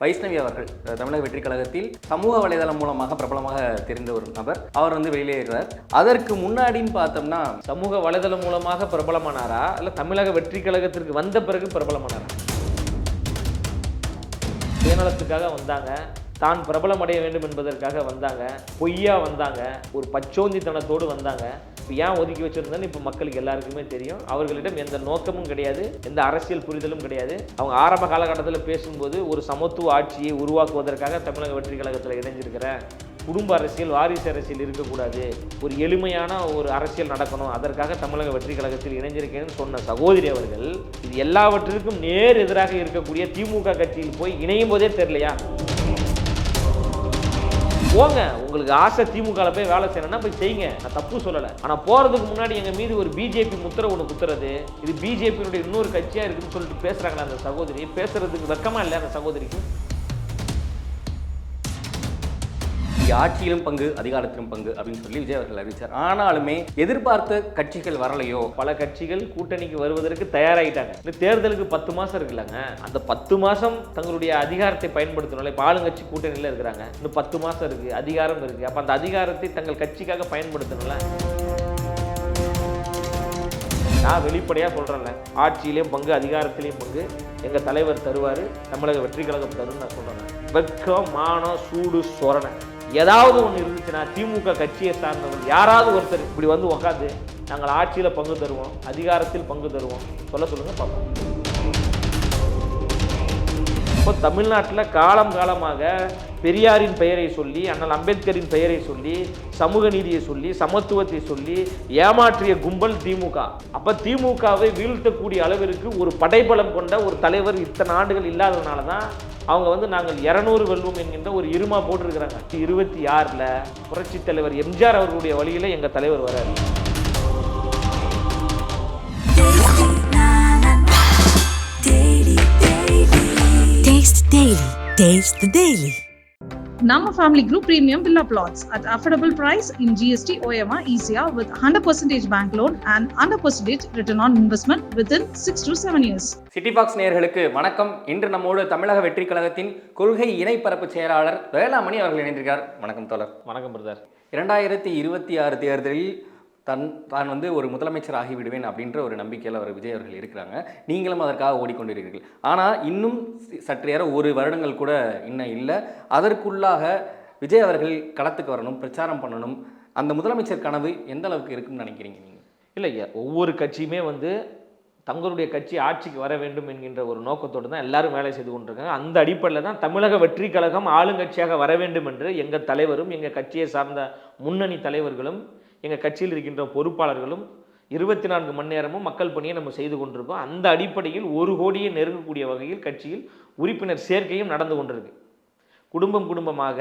வைஷ்ணவி அவர்கள் தமிழக வெற்றி கழகத்தில் சமூக வலைதளம் மூலமாக பிரபலமாக தெரிந்த ஒரு நபர். அவர் வந்து வெளியேறார் அதற்கு முன்னாடின்னு பார்த்தோம்னா சமூக வலைதளம் மூலமாக பிரபலமானாரா? இல்ல தமிழக வெற்றி கழகத்திற்கு வந்த பிறகு பிரபலமானாரா? சுயநலத்துக்காக வந்தாங்க. தான் பிரபலம் அடைய வேண்டும் என்பதற்காக வந்தாங்க. பொய்யா வந்தாங்க. ஒரு பச்சோந்தித்தனத்தோடு வந்தாங்க. இப்போ ஏன் ஒதுக்கி வச்சுருந்தேன்னு இப்போ மக்களுக்கு எல்லாருக்குமே தெரியும். அவர்களிடம் எந்த நோக்கமும் கிடையாது. எந்த அரசியல் புரிதலும் கிடையாது. அவங்க ஆரம்ப காலகட்டத்தில் பேசும்போது ஒரு சமத்துவ ஆட்சியை உருவாக்குவதற்காக தமிழக வெற்றி கழகத்தில் இணைஞ்சிருக்கிறேன் குடும்ப அரசியல் வாரிசு அரசியல் இருக்கக்கூடாது. ஒரு எளிமையான ஒரு அரசியல் நடக்கணும். அதற்காக தமிழக வெற்றி கழகத்தில் இணைஞ்சிருக்கேன்னு சொன்ன சகோதரி அவர்கள் இது எல்லாவற்றிற்கும் நேர் எதிராக இருக்கக்கூடிய திமுக கட்சியில் போய் இணையும் போதே தெரியலையா? போங்க. உங்களுக்கு ஆசை திமுகவில் போய் வேலை செய்யணும்னா போய் செய்யுங்க. நான் தப்பு சொல்லலை. ஆனால் போகிறதுக்கு முன்னாடி எங்கள் மீது ஒரு பிஜேபி முத்திரை ஒன்று குத்துறது இது பிஜேபியினுடைய இன்னொரு கட்சியாக இருக்குன்னு சொல்லிட்டு பேசுகிறாங்களா அந்த சகோதரி. பேசுறதுக்கு வெக்கமாக இல்லை அந்த சகோதரிக்கு? ஆட்சியிலும் பங்கு அதிகாரத்திலும் பங்கு அப்படின்னு சொல்லி விஜய் அவர்கள் அறிவித்தார் ஆனாலுமே எதிர்பார்த்த கட்சிகள் வரலையோ பல கட்சிகள் கூட்டணிக்கு வருவதற்கு தயாராகிட்டாங்க இந்த தேர்தலுக்கு பத்து மாதம் இருக்குல்லங்க. அந்த பத்து மாதம் தங்களுடைய அதிகாரத்தை பயன்படுத்தணும்ல இப்போ ஆளுங்கட்சி கூட்டணியில் இருக்கிறாங்க. இன்னும் பத்து மாதம் இருக்குது அதிகாரம் இருக்குது அப்போ அந்த அதிகாரத்தை தங்கள் கட்சிக்காக பயன்படுத்தணும்ல? நான் வெளிப்படையாக சொல்கிறேன்ல ஆட்சியிலையும் பங்கு அதிகாரத்திலையும் பங்கு எங்கள் தலைவர் தருவார் தமிழக வெற்றி கழகம் தருன்னு நான் சொல்கிறேன் வெக்கம் மானம் சூடு சொரணை. ஏதாவது ஒன்று இருந்துச்சுன்னா திமுக கட்சியை சார்ந்தவர்கள் யாராவது ஒருத்தர் இப்படி வந்து உக்காந்து நாங்கள் ஆட்சியில் பங்கு தருவோம் அதிகாரத்தில் பங்கு தருவோம். சொல்ல சொல்லுங்கள் பார்ப்போம். இப்போ தமிழ்நாட்டில் காலம் காலமாக பெரியாரின் பெயரை சொல்லி அண்ணல் அம்பேத்கரின் பெயரை சொல்லி சமூக நீதியை சொல்லி சமத்துவத்தை சொல்லி ஏமாற்றிய கும்பல் திமுக. அப்போ திமுகவை வீழ்த்தக்கூடிய அளவிற்கு ஒரு படைபலம் கொண்ட ஒரு தலைவர் இத்தனை ஆண்டுகள் இல்லாததுனால தான் அவங்க வந்து நாங்கள் இரநூறு வெல்வோம் என்கின்ற ஒரு இருமா போட்டிருக்கிறாங்க இருபத்தி ஆறில் புரட்சித் தலைவர் எம்ஜிஆர் அவர்களுடைய வழியில் எங்கள் தலைவர் வராரு Taste Daily. The Daily. Nama Family Group Premium Villa Plots at affordable price in GST OMR ECR with 100% bank loan and 100% return on investment within 6 to 7 years. City box நேயர்களுக்கு வணக்கம் இன்று நம்மோடு தமிழக வெற்றி கழகத்தின் கொள்கை இணைப்பரப்பு செயலாளர் வேளாமணி அவர்கள் இணைந்திருக்கார் வணக்கம் தோழர் வணக்கம் பிரதர் இரண்டாயிரத்தி இருபத்தி ஆறு தேர்தலில் தன் தான் வந்து ஒரு முதலமைச்சர் ஆகிவிடுவேன் அப்படின்ற ஒரு நம்பிக்கையில் அவர் விஜய் அவர்கள் இருக்கிறாங்க. நீங்களும் அதற்காக ஓடிக்கொண்டிருக்கிறீர்கள். ஆனால் இன்னும் சி- சற்றேற ஒரு வருடங்கள் கூட இன்னும் இல்லை. அதற்குள்ளாக விஜய் அவர்கள் களத்துக்கு வரணும் பிரச்சாரம் பண்ணணும். அந்த முதலமைச்சர் கனவு எந்த அளவுக்கு இருக்குன்னு நினைக்கிறீங்க நீங்கள் இல்லை ஒவ்வொரு கட்சியுமே வந்து தங்களுடைய கட்சி ஆட்சிக்கு வர வேண்டும் என்கின்ற ஒரு நோக்கத்தோடு தான் எல்லாரும் வேலை செய்து கொண்டிருக்காங்க. அந்த அடிப்படையில் தான் தமிழக வெற்றி கழகம் ஆளுங்கட்சியாக வர வேண்டும் என்று எங்கள் தலைவரும் எங்கள் கட்சியை சார்ந்த முன்னணி தலைவர்களும் எங்கள் கட்சியில் இருக்கின்ற பொறுப்பாளர்களும் இருபத்தி நான்கு மணி நேரமும் மக்கள் பணியை நம்ம செய்து கொண்டிருக்கோம். அந்த அடிப்படையில் ஒரு கோடியை நெருங்கக்கூடிய வகையில் கட்சியில் உறுப்பினர் சேர்க்கையும் நடந்து கொண்டிருக்கு. குடும்பம் குடும்பமாக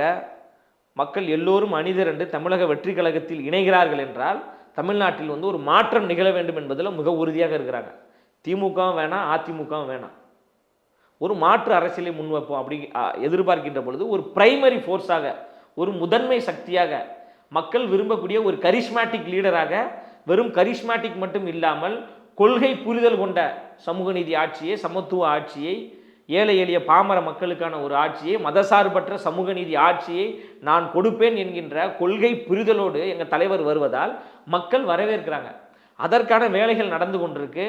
மக்கள் எல்லோரும் அணிதிரண்டு தமிழக வெற்றி கழகத்தில் இணைகிறார்கள் என்றால் தமிழ்நாட்டில் வந்து ஒரு மாற்றம் நிகழ வேண்டும் என்பதில் மிக உறுதியாக இருக்கிறாங்க. திமுகவும் வேணாம் அதிமுகவும் வேணாம். ஒரு மாற்று அரசியலை முன்வைப்போம் அப்படி எதிர்பார்க்கின்ற பொழுது ஒரு பிரைமரி ஃபோர்ஸாக ஒரு முதன்மை சக்தியாக மக்கள் விரும்பக்கூடிய ஒரு கரிஷ்மேட்டிக் லீடராக வெறும் கரிஷ்மேட்டிக் மட்டும் இல்லாமல் கொள்கை புரிதல் கொண்ட சமூக நீதி ஆட்சியை சமத்துவ ஆட்சியை ஏழை எளிய பாமர மக்களுக்கான ஒரு ஆட்சியை மதசார்பற்ற சமூக நீதி ஆட்சியை நான் கொடுப்பேன் என்கின்ற கொள்கை புரிதலோடு எங்கள் தலைவர் வருவதால் மக்கள் வரவேற்கிறாங்க. அதற்கான வேலைகள் நடந்து கொண்டிருக்கு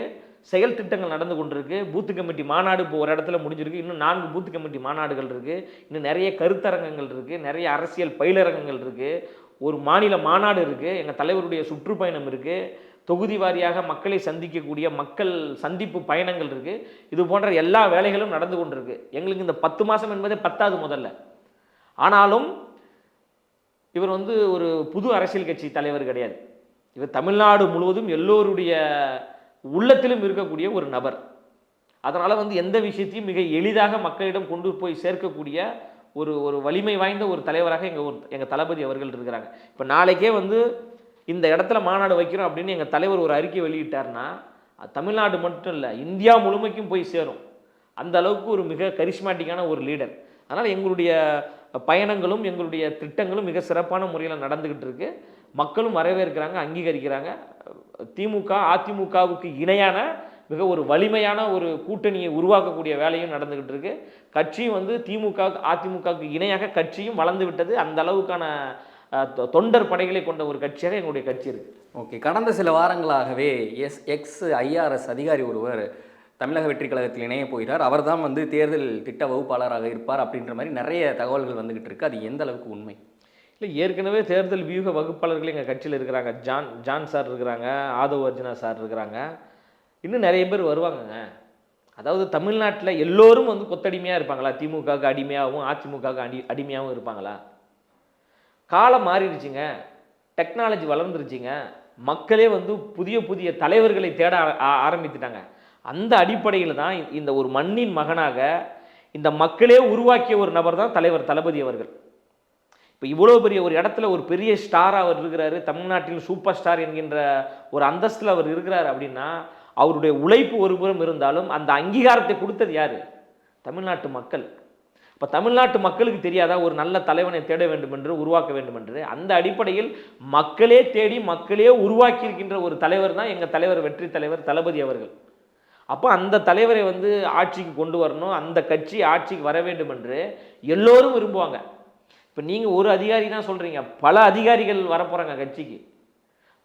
செயல் திட்டங்கள் நடந்து கொண்டிருக்கு பூத்து கமிட்டி மாநாடு இப்போ ஒரு இடத்துல முடிஞ்சிருக்கு இன்னும் நான்கு பூத்து கமிட்டி மாநாடுகள் இருக்குது இன்னும் நிறைய கருத்தரங்கங்கள் இருக்குது நிறைய அரசியல் பயிலரங்கங்கள் இருக்குது ஒரு மாநில மாநாடு இருக்குது எங்கள் தலைவருடைய சுற்றுப்பயணம் இருக்குது தொகுதி வாரியாக மக்களை சந்திக்கக்கூடிய மக்கள் சந்திப்பு பயணங்கள் இருக்குது இது போன்ற எல்லா வேலைகளும் நடந்து கொண்டிருக்கு. எங்களுக்கு இந்த பத்து மாதம் என்பதே பத்தாது முதல்ல. ஆனாலும் இவர் வந்து ஒரு புது அரசியல் கட்சி தலைவர் கிடையாது. இவர் தமிழ்நாடு முழுவதும் எல்லோருடைய உள்ளத்திலும் இருக்கக்கூடிய ஒரு நபர். அதனால் வந்து எந்த விஷயத்தையும் மிக எளிதாக மக்களிடம் கொண்டு போய் சேர்க்கக்கூடிய ஒரு ஒரு வலிமை வாய்ந்த ஒரு தலைவராக எங்கள் ஒரு எங்கள் தளபதி அவர்கள் இருக்கிறாங்க. இப்போ நாளைக்கே வந்து இந்த இடத்துல மாநாடு வைக்கிறோம் அப்படின்னு எங்கள் தலைவர் ஒரு அறிக்கை வெளியிட்டார்னா தமிழ்நாடு மட்டும் இல்லை இந்தியா முழுமைக்கும் போய் சேரும். அந்த அளவுக்கு ஒரு மிக கரிஷ்மேட்டிக்கான ஒரு லீடர் அதனால் எங்களுடைய பயணங்களும் எங்களுடைய திட்டங்களும் மிக சிறப்பான முறையில் நடந்துக்கிட்டு இருக்கு. மக்களும் வரவேற்கிறாங்க அங்கீகரிக்கிறாங்க. திமுக அதிமுகவுக்கு இணையான மிக ஒரு வலிமையான ஒரு கூட்டணியை உருவாக்கக்கூடிய வேலையும் நடந்துகிட்டு இருக்கு. கட்சியும் வந்து திமுக அதிமுகவுக்கு இணையாக கட்சியும் வளர்ந்து விட்டது. அந்த அளவுக்கான தொண்டர் படைகளை கொண்ட ஒரு கட்சியாக எங்களுடைய கட்சி இருக்கு. ஓகே. கடந்த சில வாரங்களாகவே எஸ் எக்ஸ் ஐஆர்எஸ் அதிகாரி ஒருவர் தமிழக வெற்றி கழகத்தில் இணைய போகிறார். அவர்தான் வந்து தேர்தல் திட்ட வகுப்பாளராக இருப்பார் அப்படின்ற மாதிரி நிறைய தகவல்கள் வந்துகிட்டு இருக்கு. அது எந்த அளவுக்கு உண்மை? இல்லை ஏற்கனவே தேர்தல் வியூக வகுப்பாளர்கள் எங்கள் கட்சியில் இருக்கிறாங்க. ஜான் ஜான் சார் இருக்கிறாங்க ஆதவ் அர்ஜுனா சார் இருக்கிறாங்க. இன்னும் நிறைய பேர் வருவாங்கங்க. அதாவது தமிழ்நாட்டில் எல்லோரும் வந்து கொத்தடிமையாக இருப்பாங்களா? திமுகவுக்கு அடிமையாகவும் அதிமுகவுக்கு அடி அடிமையாகவும் இருப்பாங்களா? காலம் மாறிடுச்சுங்க. டெக்னாலஜி வளர்ந்துருச்சுங்க. மக்களே வந்து புதிய புதிய தலைவர்களை தேட ஆரம்பித்துட்டாங்க. அந்த அடிப்படையில் தான் இந்த ஒரு மண்ணின் மகனாக இந்த மக்களே உருவாக்கிய ஒரு நபர் தான் தலைவர் தளபதி அவர்கள். இப்போ இவ்வளோ பெரிய ஒரு இடத்துல ஒரு பெரிய ஸ்டார் அவர் இருக்கிறாரு. தமிழ்நாட்டில் சூப்பர் ஸ்டார் என்கின்ற ஒரு அந்தஸ்தில் அவர் இருக்கிறார் அப்படின்னா அவருடைய உழைப்பு ஒருபுறம் இருந்தாலும் அந்த அங்கீகாரத்தை கொடுத்தது யார்? தமிழ்நாட்டு மக்கள். இப்போ தமிழ்நாட்டு மக்களுக்கு தெரியாதா ஒரு நல்ல தலைவனை தேட வேண்டும் என்று உருவாக்க வேண்டும் என்று அந்த அடிப்படையில் மக்களே தேடி மக்களே உருவாக்கி இருக்கின்ற ஒரு தலைவர் தான் எங்கள் தலைவர் வெற்றி தலைவர் தளபதி அவர்கள். அப்போ அந்த தலைவரை வந்து ஆட்சிக்கு கொண்டு வரணும் அந்த கட்சி ஆட்சிக்கு வர வேண்டும் என்று எல்லோரும் விரும்புவாங்க. இப்போ நீங்கள் ஒரு அதிகாரி தான் சொல்கிறீங்க பல அதிகாரிகள் வரப்போகிறாங்க கட்சிக்கு.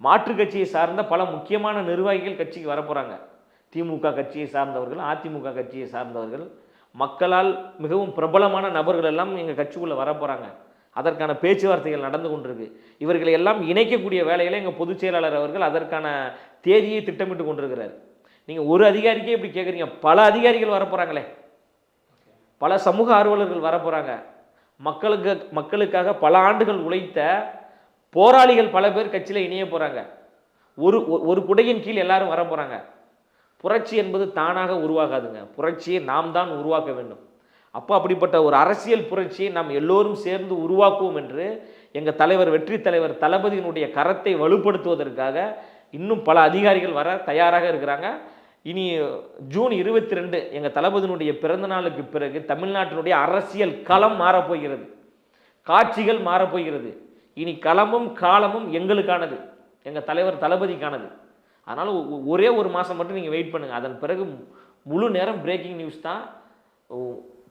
மாற்று கட்சியை சார்ந்த பல முக்கியமான நிர்வாகிகள் கட்சிக்கு வரப்போகிறாங்க திமுக கட்சியை சார்ந்தவர்கள் அதிமுக கட்சியை சார்ந்தவர்கள் மக்களால் மிகவும் பிரபலமான நபர்கள் எல்லாம் எங்கள் கட்சிக்குள்ளே வரப்போகிறாங்க அதற்கான பேச்சுவார்த்தைகள் நடந்து கொண்டிருக்கு. இவர்களை எல்லாம் இணைக்கக்கூடிய வேலைகளை எங்கள் பொதுச் செயலாளர் அவர்கள் அதற்கான தேதியை திட்டமிட்டு கொண்டிருக்கிறார். நீங்கள் ஒரு அதிகாரிக்கே இப்படி கேட்குறீங்க பல அதிகாரிகள் வரப்போகிறாங்களே பல சமூக ஆர்வலர்கள் வரப்போகிறாங்க மக்களுக்கு மக்களுக்காக பல ஆண்டுகள் உழைத்த போராளிகள் பல பேர் கட்சியில் இணைய போகிறாங்க ஒரு ஒரு- ஒரு குடையின் கீழ் எல்லாரும் வர போகிறாங்க புரட்சி என்பது தானாக உருவாகாதுங்க. புரட்சியை நாம் தான் உருவாக்க வேண்டும். அப்போ அப்படிப்பட்ட ஒரு அரசியல் புரட்சியை நாம் எல்லோரும் சேர்ந்து உருவாக்குவோம் என்று எங்கள் தலைவர் வெற்றி தலைவர் தளபதியினுடைய கரத்தை வலுப்படுத்துவதற்காக இன்னும் பல அதிகாரிகள் வர தயாராக இருக்கிறாங்க. இனி ஜூன் இருபத்தி ரெண்டு எங்கள் தளபதியினுடைய பிறந்த நாளுக்கு பிறகு தமிழ்நாட்டினுடைய அரசியல் களம் மாறப்போகிறது. காட்சிகள் மாறப்போகிறது. இனி களமும் காலமும் எங்களுக்கானது. எங்கள் தலைவர் தளபதிக்கானது. அதனால் ஒ- ஒரே ஒரு மாதம் மட்டும் நீங்கள் வெயிட் பண்ணுங்கள் அதன் பிறகு முழு நேரம் பிரேக்கிங் நியூஸ் தான்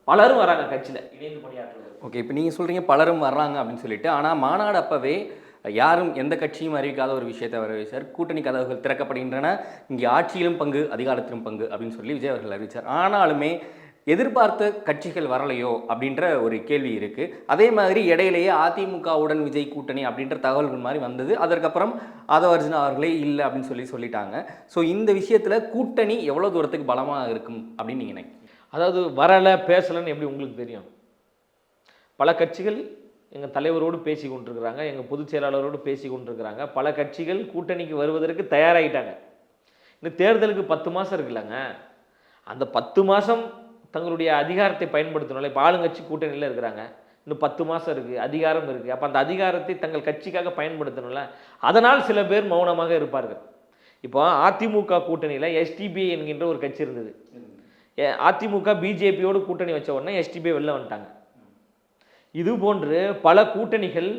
பலரும் வராங்க கட்சியில். இணைந்து பணியாற்றுவது. ஓகே இப்போ நீங்கள் சொல்கிறீங்க பலரும் வர்றாங்க அப்படின்னு சொல்லிட்டு ஆனால் மாநாடு அப்போவே யாரும் எந்த கட்சியும் அறிவிக்காத ஒரு விஷயத்தை அறிவிச்சார் கூட்டணி கதவுகள் திறக்கப்படுகின்றன. இங்கே ஆட்சியிலும் பங்கு அதிகாரத்திலும் பங்கு அப்படின்னு சொல்லி விஜய் அவர்கள் அறிவித்தார் ஆனாலுமே எதிர்பார்த்த கட்சிகள் வரலையோ அப்படின்ற ஒரு கேள்வி இருக்குது அதே மாதிரி இடையிலேயே அதிமுகவுடன் விஜய் கூட்டணி அப்படின்ற தகவல்கள் மாதிரி வந்தது. அதற்கப்புறம் ஆதவர்ஜுனா அவர்களே இல்லை அப்படின்னு சொல்லி சொல்லிட்டாங்க. ஸோ இந்த விஷயத்தில் கூட்டணி எவ்வளோ தூரத்துக்கு பலமாக இருக்கும் அப்படின்னு நீங்கள் நினைக்கிறீங்க? அதாவது வரலை பேசலைன்னு எப்படி உங்களுக்கு தெரியும்? பல கட்சிகள் எங்கள் தலைவரோடு பேசி கொண்டிருக்கிறாங்க எங்கள் பொதுச் செயலாளரோடு பேசி கொண்டிருக்கிறாங்க. பல கட்சிகள் கூட்டணிக்கு வருவதற்கு தயாராகிட்டாங்க இந்த தேர்தலுக்கு பத்து மாதம் இருக்குல்லங்க. அந்த பத்து மாதம் தங்களுடைய அதிகாரத்தை பயன்படுத்தணும்ல இப்போ ஆளுங்கட்சி கூட்டணியில் இருக்கிறாங்க. இன்னும் பத்து மாதம் இருக்குது அதிகாரம் இருக்குது அப்போ அந்த அதிகாரத்தை தங்கள் கட்சிக்காக பயன்படுத்தணும்ல. அதனால் சில பேர் மௌனமாக இருப்பார்கள். இப்போ அதிமுக கூட்டணியில் எஸ்டிபி என்கின்ற ஒரு கட்சி இருந்தது. அதிமுக பிஜேபியோடு கூட்டணி வச்ச உடனே எஸ்டிபி வெளில வந்துட்டாங்க. இது போன்று பல கூட்டணிகள்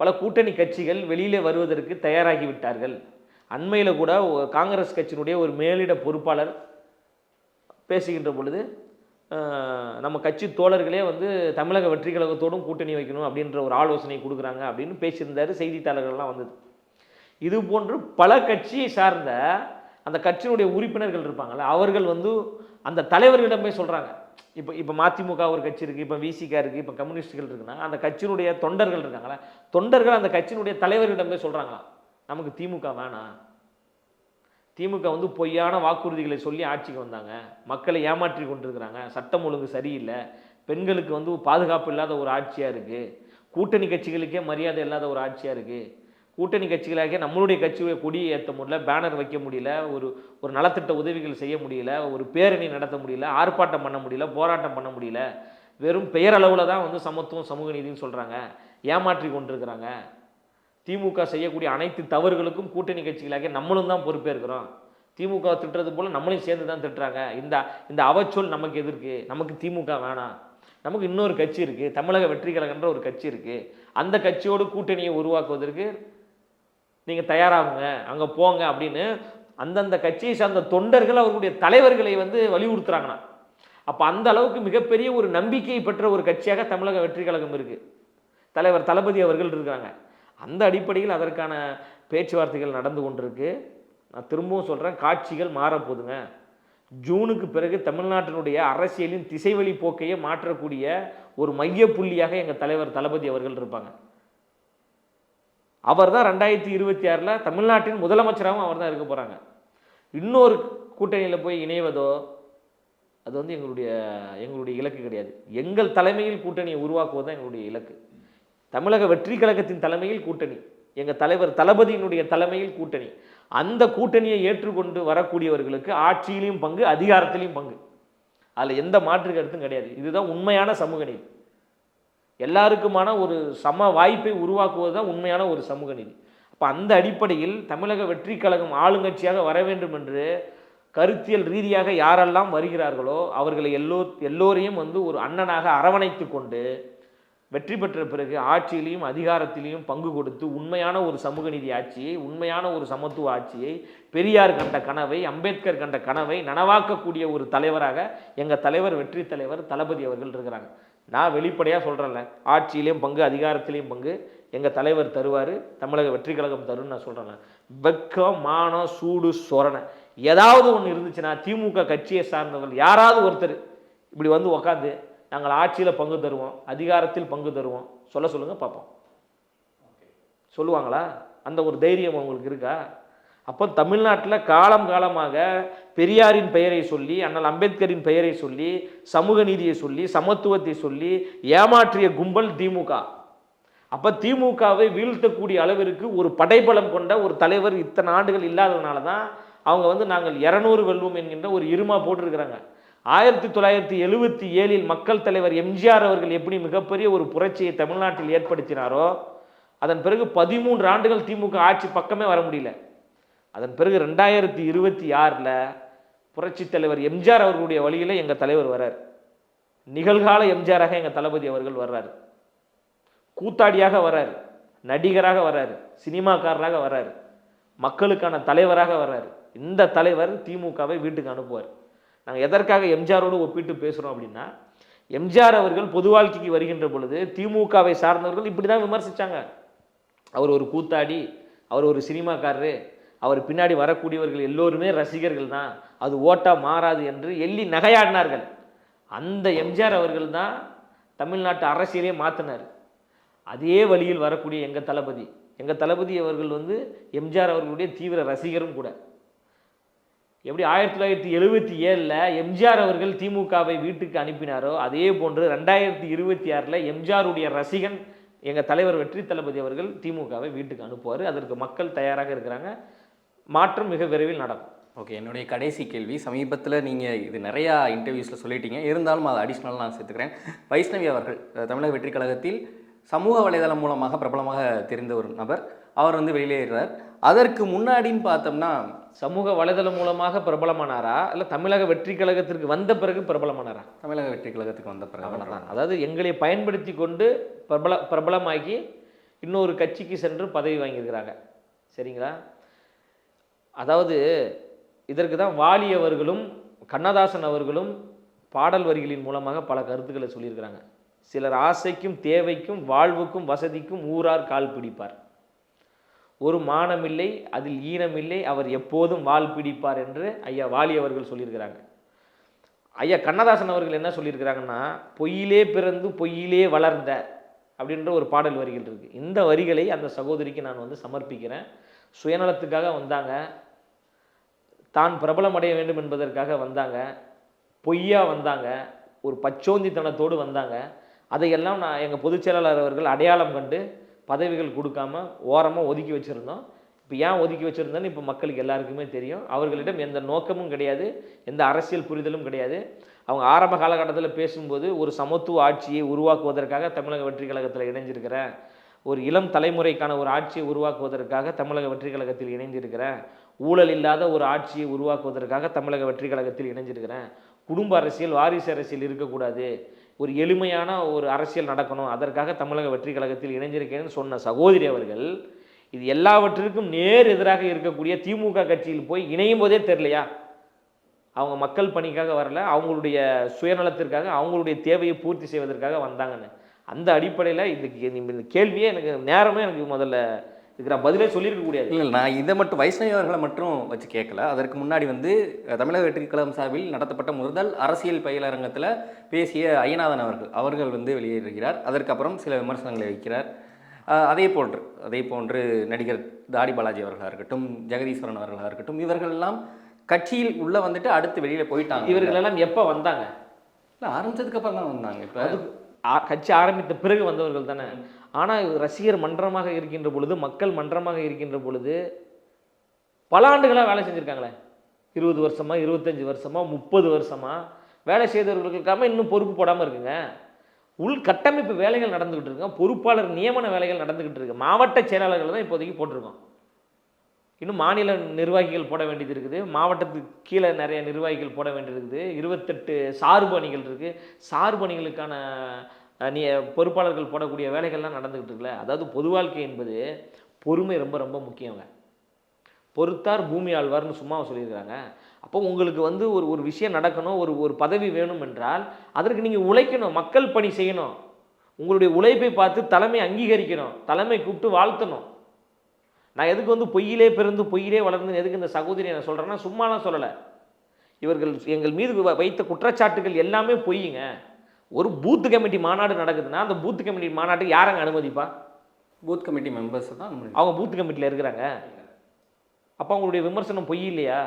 பல கூட்டணி கட்சிகள் வெளியில் வருவதற்கு தயாராகி விட்டார்கள். அண்மையில் கூட காங்கிரஸ் கட்சியினுடைய ஒரு மேலிட பொறுப்பாளர் பேசுகின்ற பொழுது நம்ம கட்சி தோழர்களே வந்து தமிழக வெற்றி கழகத்தோடும் கூட்டணி வைக்கணும் அப்படின்ற ஒரு ஆலோசனை கொடுக்குறாங்க அப்படின்னு பேசியிருந்தார் செய்தித்தாளர்கள்லாம் வந்தது. இது போன்று பல கட்சியை சார்ந்த அந்த கட்சியினுடைய உறுப்பினர்கள் இருப்பாங்கல்ல அவர்கள் வந்து அந்த தலைவர்களிடம் போய் சொல்கிறாங்க இப்போ இப்போ மதிமுக ஒரு கட்சி இருக்குது இப்போ விசிகா இருக்குது இப்போ கம்யூனிஸ்டுகள் இருக்குன்னா அந்த கட்சியினுடைய தொண்டர்கள் இருக்காங்களா தொண்டர்கள் அந்த கட்சியினுடைய தலைவர்களிடம் போய் சொல்கிறாங்களா நமக்கு திமுக வேணாம். திமுக வந்து பொய்யான வாக்குறுதிகளை சொல்லி ஆட்சிக்கு வந்தாங்க. மக்களை ஏமாற்றி கொண்டிருக்கிறாங்க. சட்டம் ஒழுங்கு சரியில்லை. பெண்களுக்கு வந்து பாதுகாப்பு இல்லாத ஒரு ஆட்சியாக இருக்குது கூட்டணி கட்சிகளுக்கே மரியாதை இல்லாத ஒரு ஆட்சியாக இருக்குது கூட்டணி கட்சிகளாக நம்மளுடைய கட்சியுடைய கொடியை ஏற்ற முடியல பேனர் வைக்க முடியல ஒரு ஒரு நலத்திட்ட உதவிகள் செய்ய முடியல ஒரு பேரணி நடத்த முடியல ஆர்ப்பாட்டம் பண்ண முடியல போராட்டம் பண்ண முடியல. வெறும் பெயரளவில் தான் வந்து சமத்துவம் சமூக நீதினு சொல்கிறாங்க ஏமாற்றி கொண்டிருக்கிறாங்க. திமுக செய்யக்கூடிய அனைத்து தவறுகளுக்கும் கூட்டணி கட்சிகளாக நம்மளும் தான் பொறுப்பேற்கிறோம். திமுக திட்டுறது போல் நம்மளையும் சேர்ந்து தான் திட்டுறாங்க. இந்த இந்த அவச்சொல் நமக்கு எதிர்க்கு. நமக்கு திமுக வேணாம். நமக்கு இன்னொரு கட்சி இருக்குது தமிழக வெற்றி கழகன்ற ஒரு கட்சி இருக்குது அந்த கட்சியோடு கூட்டணியை உருவாக்குவதற்கு நீங்கள் தயாராகுங்க. அங்கே போங்க அப்படின்னு அந்தந்த கட்சியை சார்ந்த தொண்டர்கள் அவர்களுடைய தலைவர்களை வந்து வலியுறுத்துறாங்கண்ணா. அப்போ அந்த அளவுக்கு மிகப்பெரிய ஒரு நம்பிக்கை பெற்ற ஒரு கட்சியாக தமிழக வெற்றி கழகம் இருக்குது தலைவர் தளபதி அவர்கள் இருக்கிறாங்க. அந்த அடிப்படையில் அதற்கான பேச்சுவார்த்தைகள் நடந்து கொண்டிருக்கு. நான் திரும்பவும் சொல்கிறேன் காட்சிகள் மாறப்போகுதுங்க. ஜூனுக்கு பிறகு தமிழ்நாட்டினுடைய அரசியலின் திசைவழி போக்கையே மாற்றக்கூடிய ஒரு மைய புள்ளியாக எங்கள் தலைவர் தளபதி அவர்கள் இருப்பாங்க. அவர் தான் ரெண்டாயிரத்தி இருபத்தி ஆறில் தமிழ்நாட்டின் முதலமைச்சராகவும் அவர் தான் இருக்க போகிறாங்க இன்னொரு கூட்டணியில் போய் இணைவதோ அது வந்து எங்களுடைய எங்களுடைய இலக்கு கிடையாது. எங்கள் தலைமையில் கூட்டணியை உருவாக்குவது தான் எங்களுடைய இலக்கு. தமிழக வெற்றி கழகத்தின் தலைமையில் கூட்டணி. எங்கள் தலைவர் தளபதியினுடைய தலைமையில் கூட்டணி. அந்த கூட்டணியை ஏற்றுக்கொண்டு வரக்கூடியவர்களுக்கு ஆட்சியிலையும் பங்கு அதிகாரத்திலையும் பங்கு. அதில் எந்த மாற்று கருத்தும் கிடையாது. இதுதான் உண்மையான சமூக நீதி. எல்லாருக்குமான ஒரு சம வாய்ப்பை உருவாக்குவது தான் உண்மையான ஒரு சமூக நீதி. அப்போ அந்த அடிப்படையில் தமிழக வெற்றி கழகம் ஆளுங்கட்சியாக வர வேண்டும் என்று கருத்தியல் ரீதியாக யாரெல்லாம் வருகிறார்களோ அவர்களை எல்லோ எல்லோரையும் வந்து ஒரு அண்ணனாக அரவணைத்து கொண்டு வெற்றி பெற்ற பிறகு ஆட்சியிலையும் அதிகாரத்திலையும் பங்கு கொடுத்து உண்மையான ஒரு சமூக நீதி ஆட்சியை உண்மையான ஒரு சமத்துவ ஆட்சியை பெரியார் கண்ட கனவை அம்பேத்கர் கண்ட கனவை நனவாக்கக்கூடிய ஒரு தலைவராக எங்கள் தலைவர் வெற்றி தலைவர் தளபதி அவர்கள் இருக்கிறாங்க. நான் வெளிப்படையாக சொல்கிறேன்ல ஆட்சியிலையும் பங்கு அதிகாரத்திலையும் பங்கு எங்கள் தலைவர் தருவார் தமிழக வெற்றி கழகம் தருன்னு நான் சொல்கிறேன் வெக்கம் மானம் சூடு சொரணை. ஏதாவது ஒன்று இருந்துச்சுன்னா திமுக கட்சியை சார்ந்தவர்கள் யாராவது ஒருத்தர் இப்படி வந்து உக்காந்து நாங்கள் ஆட்சியில் பங்கு தருவோம் அதிகாரத்தில் பங்கு தருவோம். சொல்ல சொல்லுங்கள் பார்ப்போம். சொல்லுவாங்களா? அந்த ஒரு தைரியம் அவங்களுக்கு இருக்கா? அப்போ தமிழ்நாட்டில் காலம் காலமாக பெரியாரின் பெயரை சொல்லி அண்ணல் அம்பேத்கரின் பெயரை சொல்லி சமூக நீதியை சொல்லி சமத்துவத்தை சொல்லி ஏமாற்றிய கும்பல் திமுக. அப்போ திமுகவை வீழ்த்தக்கூடிய அளவிற்கு ஒரு படைபலம் கொண்ட ஒரு தலைவர் இத்தனை ஆண்டுகள் இல்லாததுனால தான் அவங்க வந்து நாங்கள் இரநூறு வெல்வோம் என்கின்ற ஒரு இருமா போட்டிருக்கிறாங்க. ஆயிரத்தி தொள்ளாயிரத்தி எழுபத்தி ஏழில் மக்கள் தலைவர் எம்ஜிஆர் அவர்கள் எப்படி மிகப்பெரிய ஒரு புரட்சியை தமிழ்நாட்டில் ஏற்படுத்தினாரோ அதன் பிறகு பதிமூன்று ஆண்டுகள் திமுக ஆட்சி பக்கமே வர முடியல. அதன் பிறகு ரெண்டாயிரத்தி இருபத்தி ஆறில் புரட்சி தலைவர் எம்ஜிஆர் அவர்களுடைய வழியில் எங்கள் தலைவர் வர்றார். நிகழ்கால எம்ஜிஆராக எங்கள் தளபதி அவர்கள் வர்றார். கூத்தாடியாக வர்றார். நடிகராக வர்றார். சினிமாக்காரராக வர்றார். மக்களுக்கான தலைவராக வர்றார். இந்த தலைவர் திமுகவை வீட்டுக்கு அனுப்புவார். நாங்கள் எதற்காக எம்ஜிஆரோடு ஒப்பிட்டு பேசுகிறோம் அப்படின்னா எம்ஜிஆர் அவர்கள் பொது வாழ்க்கைக்கு வருகின்ற பொழுது திமுகவை சார்ந்தவர்கள் இப்படி தான் விமர்சித்தாங்க அவர் ஒரு கூத்தாடி அவர் ஒரு சினிமாக்காரரு அவர் பின்னாடி வரக்கூடியவர்கள் எல்லோருமே ரசிகர்கள் தான் அது ஓட்டா மாறாது என்று எள்ளி நகையாடினார்கள். அந்த எம்ஜிஆர் அவர்கள் தான் தமிழ்நாட்டு அரசியலே மாற்றினார் அதே வழியில் வரக்கூடிய எங்கள் தளபதி எங்கள் தளபதி அவர்கள் வந்து எம்ஜிஆர் அவர்களுடைய தீவிர ரசிகரும் கூட. எப்படி ஆயிரத்தி தொள்ளாயிரத்தி எழுபத்தி ஏழில் எம்ஜிஆர் அவர்கள் திமுகவை வீட்டுக்கு அனுப்பினாரோ அதே போன்று ரெண்டாயிரத்தி இருபத்தி ஆறில் எம்ஜிஆருடைய ரசிகன் எங்கள் தலைவர் வெற்றி தளபதி அவர்கள் திமுகவை வீட்டுக்கு அனுப்புவார். அதற்கு மக்கள் தயாராக இருக்கிறாங்க. மாற்றம் மிக விரைவில் நடக்கும். ஓகே என்னுடைய கடைசி கேள்வி. சமீபத்தில் நீங்கள் இது நிறையா இன்டர்வியூஸில் சொல்லிட்டீங்க. இருந்தாலும் அதை அடிஷ்னலாக நான் சேர்த்துக்கிறேன். வைஷ்ணவி அவர்கள் தமிழக வெற்றி கழகத்தில் சமூக வலைதளம் மூலமாக பிரபலமாக தெரிந்த ஒரு நபர். அவர் வந்து வெளியேறார் அதற்கு முன்னாடின்னு பார்த்தோம்னா சமூக வலைதளம் மூலமாக பிரபலமானாரா? இல்லை தமிழக வெற்றி கழகத்திற்கு வந்த பிறகு பிரபலமானாரா? தமிழக வெற்றி கழகத்துக்கு வந்த பிறகு. அதாவது எங்களை பயன்படுத்தி கொண்டு பிரபல பிரபலமாக்கி இன்னொரு கட்சிக்கு சென்று பதவி வாங்கியிருக்கிறாங்க. சரிங்களா? அதாவது இதற்கு தான் வாலி அவர்களும் கண்ணதாசன் அவர்களும் பாடல் வரிகளின் மூலமாக பல கருத்துக்களை சொல்லியிருக்கிறாங்க. சிலர் ஆசைக்கும் தேவைக்கும் வாழ்வுக்கும் வசதிக்கும் ஊரார் கால் பிடிப்பார். ஒரு மானமில்லை அதில் ஈனமில்லை அவர் எப்போதும் வால் பிடிப்பார் என்று ஐயா வாலி அவர்கள் சொல்லியிருக்கிறாங்க. ஐயா கண்ணதாசன் அவர்கள் என்ன சொல்லியிருக்கிறாங்கன்னா பொய்யிலே பிறந்து பொய்யிலே வளர்ந்த அப்படின்ற ஒரு பாடல் வரிகள் இருக்குது இந்த வரிகளை அந்த சகோதரிக்கு நான் வந்து சமர்ப்பிக்கிறேன். சுயநலத்துக்காக வந்தாங்க. தான் பிரபலம் அடைய வேண்டும் என்பதற்காக வந்தாங்க. பொய்யா வந்தாங்க. ஒரு பச்சோந்தித்தனத்தோடு வந்தாங்க. அதையெல்லாம் நான் எங்கள் பொதுச் செயலாளர் அவர்கள் அடையாளம் கண்டு பதவிகள் கொடுக்காம ஓரமாக ஒதுக்கி வச்சுருந்தோம். இப்போ ஏன் ஒதுக்கி வச்சுருந்தோன்னு இப்போ மக்களுக்கு எல்லாருக்குமே தெரியும். அவர்களிடம் எந்த நோக்கமும் கிடையாது எந்த அரசியல் புரிதலும் கிடையாது. அவங்க ஆரம்ப காலகட்டத்தில் பேசும்போது ஒரு சமத்துவ ஆட்சியை உருவாக்குவதற்காக தமிழக வெற்றி கழகத்தில் இணைஞ்சிருக்கிறேன் ஒரு இளம் தலைமுறைக்கான ஒரு ஆட்சியை உருவாக்குவதற்காக தமிழக வெற்றி கழகத்தில் இணைந்திருக்கிறேன் ஊழல் இல்லாத ஒரு ஆட்சியை உருவாக்குவதற்காக தமிழக வெற்றி கழகத்தில் இணைஞ்சிருக்கிறேன் குடும்ப அரசியல் வாரிசு அரசியல் இருக்கக்கூடாது. ஒரு எளிமையான ஒரு அரசியல் நடக்கணும். அதற்காக தமிழக வெற்றி கழகத்தில் இணைஞ்சிருக்கேன்னு சொன்ன சகோதரி அவர்கள் இது எல்லாவற்றிற்கும் நேர் எதிராக இருக்கக்கூடிய திமுக கட்சியில் போய் இணையும் போதே தெரியலையா? அவங்க மக்கள் பணிக்காக வரல அவங்களுடைய சுயநலத்திற்காக அவங்களுடைய தேவையை பூர்த்தி செய்வதற்காக வந்தாங்கன்னு. அந்த அடிப்படையில் இதுக்கு இந்த கேள்வியே எனக்கு நேரமே எனக்கு முதல்ல இதுக்கு நான் பதிலே சொல்லியிருக்க முடியாது இல்லை நான் இதை மட்டும் வைஷ்ணவர்களை மட்டும் வச்சு கேட்கல. அதற்கு முன்னாடி வந்து தமிழக வெற்றி கழகம் சார்பில் நடத்தப்பட்ட முதல் அரசியல் பயிலரங்கத்தில் பேசிய ஐயநாதன் அவர்கள் அவர்கள் வந்து வெளியேறுகிறார். அதற்கப்புறம் சில விமர்சனங்களை வைக்கிறார். அதே போன்று அதே போன்று நடிகர் தாடி பாலாஜி அவர்களாக இருக்கட்டும் ஜெகதீஸ்வரன் அவர்களாக இருக்கட்டும் இவர்கள் எல்லாம் கட்சியில் உள்ள வந்துட்டு அடுத்து வெளியில போயிட்டாங்க. இவர்கள் எல்லாம் எப்போ வந்தாங்க? இல்லை ஆரம்பிச்சதுக்கு அப்புறம் தான் வந்தாங்க. இப்போ கட்சி ஆரம்பித்த பிறகு வந்தவர்கள் தானே. ஆனால் ரசிகர் மன்றமாக இருக்கின்ற பொழுது மக்கள் மன்றமாக இருக்கின்ற பொழுது பல ஆண்டுகளாக வேலை செஞ்சுருக்காங்களே. இருபது வருஷமாக இருபத்தஞ்சி வருஷமாக முப்பது வருஷமாக வேலை செய்தவர்களுக்காம இன்னும் பொறுப்பு போடாமல் இருக்குங்க. உள் கட்டமைப்பு வேலைகள் நடந்துக்கிட்டு இருக்குங்க பொறுப்பாளர் நியமன வேலைகள் நடந்துக்கிட்டு இருக்கு. மாவட்ட செயலாளர்கள் தான் இப்போதைக்கு போட்டிருக்கோம். இன்னும் மாநில நிர்வாகிகள் போட வேண்டியது இருக்குது. மாவட்டத்துக்கு கீழே நிறைய நிர்வாகிகள் போட வேண்டியது இருக்குது. இருபத்தெட்டு சார்பு அணிகள் இருக்குது சார்பு அணிகளுக்கான நீ பொறுப்பாளர்கள் போடக்கூடிய வேலைகள்லாம் நடந்துக்கிட்டு இருக்குல்ல? அதாவது பொது வாழ்க்கை என்பது பொறுமை ரொம்ப ரொம்ப முக்கியங்க. பொறுத்தார் பூமி ஆழ்வார்னு சும்மா சொல்லியிருக்கிறாங்க. அப்போ உங்களுக்கு வந்து ஒரு ஒரு விஷயம் நடக்கணும் ஒரு ஒரு பதவி வேணும் என்றால் அதற்கு நீங்கள் உழைக்கணும் மக்கள் பணி செய்யணும். உங்களுடைய உழைப்பை பார்த்து தலைமை அங்கீகரிக்கணும் தலைமை கூப்பிட்டு வாழ்த்தணும். நான் எதுக்கு வந்து பொய்யிலே பிறந்து பொய்யிலே வளர்ந்து எதுக்கு இந்த சகோதரியை நான் சொல்கிறேன்னா சும்மாலாம் சொல்லலை. இவர்கள் எங்கள் மீது வ- வைத்த குற்றச்சாட்டுகள் எல்லாமே பொய்யுங்க ஒரு பூத் கமிட்டி மாநாடு நடக்குதுன்னா அந்த பூத் கமிட்டி மாநாட்டுக்கு யாரங்க அனுமதிப்பா? பூத் கமிட்டி மெம்பர்ஸ் தான் அவங்க பூத் கமிட்டியில் இருக்கிறாங்க. அப்போ அவங்களுடைய விமர்சனம் பொய் இல்லையா?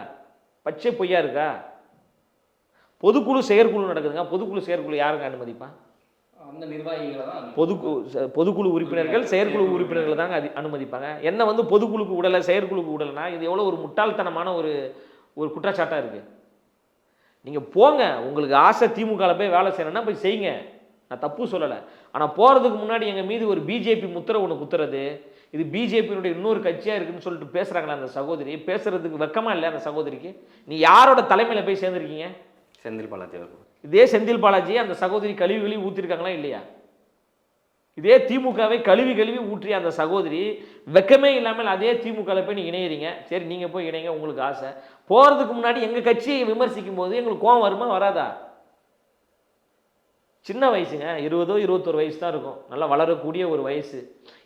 பச்சை பொய்யா இருக்கா? பொதுக்குழு செயற்குழு நடக்குதுங்க. பொதுக்குழு செயற்குழு யாருங்க அனுமதிப்பா? அந்த நிர்வாகிகளை தான் பொதுக்குழு ச- பொதுக்குழு உறுப்பினர்கள் செயற்குழு உறுப்பினர்கள் தாங்க அதி அனுமதிப்பாங்க. என்ன வந்து பொதுக்குழுக்கு விடலை செயற்குழுக்கு விடலைன்னா இது எவ்வளோ ஒரு முட்டாள்தனமான ஒரு ஒரு குற்றச்சாட்டாக இருக்குது நீங்கள் போங்க. உங்களுக்கு ஆசை திமுகவில் போய் வேலை செய்யணும்னா போய் செய்யுங்க. நான் தப்பு சொல்லலை. ஆனால் போகிறதுக்கு முன்னாடி எங்கள் மீது ஒரு பிஜேபி முத்திரை ஒன்று குத்துறது இது பிஜேபியினுடைய இன்னொரு கட்சியாக இருக்குன்னு சொல்லிட்டு பேசுகிறாங்களே அந்த சகோதரி. பேசுறதுக்கு வெக்கமா இல்லை அந்த சகோதரிக்கு? நீ யாரோட தலைமையில் போய் சேர்ந்துருக்கீங்க? செந்தில் பாலாஜி இதே செந்தில் பாலாஜி அந்த சகோதரி கழுவி கழுவி ஊற்றிருக்காங்களா இல்லையா? இதே திமுகவை கழுவி கழுவி ஊற்றிய அந்த சகோதரி வெக்கமே இல்லாமல் அதே திமுகவில் போய் நீங்கள் இணையிறீங்க. சரி நீங்கள் போய் இணைங்க உங்களுக்கு ஆசை. போகிறதுக்கு முன்னாடி எங்கள் கட்சியை விமர்சிக்கும் போது எங்களுக்கு கோவம் வருமா வராதா? சின்ன வயசுங்க இருபதோ இருபத்தொரு வயசு தான் இருக்கும். நல்லா வளரக்கூடிய ஒரு வயசு.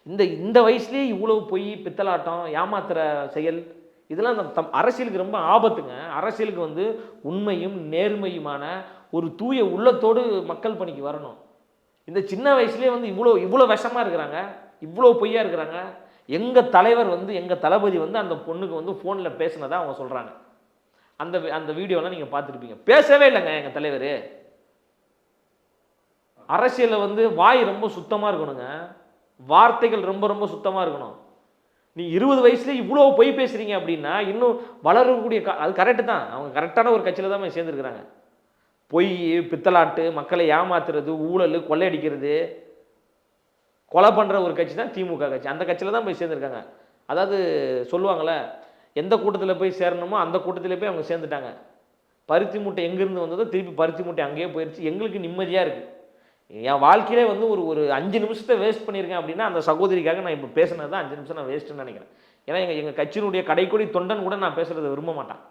இந்த இந்த வயசுலேயே இவ்வளவு பொய் பித்தலாட்டம் ஏமாத்துற செயல் இதெல்லாம் அந்த தம் அரசியலுக்கு ரொம்ப ஆபத்துங்க. அரசியலுக்கு வந்து உண்மையும் நேர்மையுமான ஒரு தூய உள்ளத்தோடு மக்கள் பணிக்கு வரணும். இந்த சின்ன வயசுலேயே வந்து இவ்வளோ இவ்வளோ விஷமாக இருக்கிறாங்க இவ்வளோ பொய்யா இருக்கிறாங்க. எங்கள் தலைவர் வந்து எங்கள் தளபதி வந்து அந்த பொண்ணுக்கு வந்து ஃபோனில் பேசினதாக அவங்க சொல்கிறாங்க அந்த அந்த வீடியோலாம் நீங்கள் பார்த்துருப்பீங்க. பேசவே இல்லைங்க எங்கள் தலைவர். அரசியலில் வந்து வாய் ரொம்ப சுத்தமாக இருக்கணுங்க. வார்த்தைகள் ரொம்ப ரொம்ப சுத்தமாக இருக்கணும். நீ இருபது வயசுல இவ்வளோ பொய் பேசுறீங்க அப்படின்னா இன்னும் வளரக்கூடிய அது கரெக்டு தான். அவங்க கரெக்டான ஒரு கட்சியில் தான் சேர்ந்துருக்குறாங்க. பொய் பித்தலாட்டு மக்களை ஏமாத்துறது ஊழல் கொள்ளையடிக்கிறது கொலை பண்ணுற ஒரு கட்சி தான் திமுக கட்சி. அந்த கட்சியில் தான் போய் சேர்ந்துருக்காங்க. அதாவது சொல்லுவாங்களே எந்த கூட்டத்தில் போய் சேரணுமோ அந்த கூட்டத்தில் போய் அவங்க சேர்ந்துட்டாங்க. பருத்தி மூட்டை எங்கேருந்து வந்ததோ திருப்பி பருத்தி மூட்டை அங்கேயே போயிடுச்சு எங்களுக்கு நிம்மதியாக இருக்குது என் வாழ்க்கையிலே வந்து ஒரு ஒரு அஞ்சு நிமிஷத்தை வேஸ்ட் பண்ணியிருக்கேன் அப்படின்னா அந்த சகோதரிக்காக நான் இப்போ பேசுனது தான் அஞ்சு நிமிஷம் நான் வேஸ்ட்டுன்னு நினைக்கிறேன். ஏன்னா எங்கள் எங்கள் கட்சியினுடைய கடைக்கொடி தொண்டன் கூட நான் பேசுகிறத விரும்ப மாட்டேன்.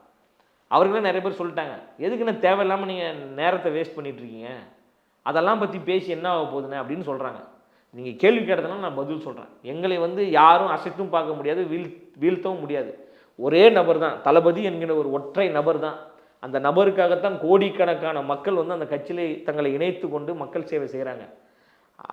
அவர்களே நிறைய பேர் சொல்லிட்டாங்க. எதுக்குன்னு தேவையில்லாமல் நீங்கள் நேரத்தை வேஸ்ட் பண்ணிட்டு இருக்கீங்க? அதெல்லாம் பற்றி பேசி என்ன ஆக போகுதுண்ணே அப்படின்னு சொல்கிறாங்க நீங்கள் கேள்வி கேட்டதுனால நான் பதில் சொல்கிறேன் எங்களை வந்து யாரும் அசைத்தும் பார்க்க முடியாது வீழ் வீழ்த்தவும் முடியாது. ஒரே நபர் தான் தளபதி என்கிற ஒரு ஒற்றை நபர் தான். அந்த நபருக்காகத்தான் கோடிக்கணக்கான மக்கள் வந்து அந்த கட்சியிலே தங்களை இணைத்து கொண்டு மக்கள் சேவை செய்கிறாங்க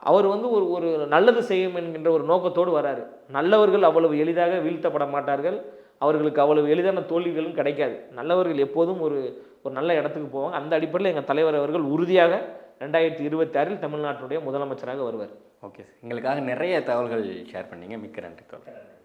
அவர் வந்து ஒரு ஒரு நல்லது செய்யும் என்கின்ற ஒரு நோக்கத்தோடு வராரு. நல்லவர்கள் அவ்வளவு எளிதாக வீழ்த்தப்பட மாட்டார்கள். அவர்களுக்கு அவ்வளவு எளிதான தோல்விகளும் கிடைக்காது. நல்லவர்கள் எப்போதும் ஒரு ஒரு நல்ல இடத்துக்கு போவாங்க. அந்த அடிப்படையில் எங்கள் தலைவர் அவர்கள் உறுதியாக ரெண்டாயிரத்தி இருபத்தி ஆறில் தமிழ்நாட்டுடைய முதலமைச்சராக வருவார். Okay sir. எங்களுக்காக நிறைய தகவல்கள் ஷேர் பண்ணீங்க. மிக்க நன்றி தோழர்.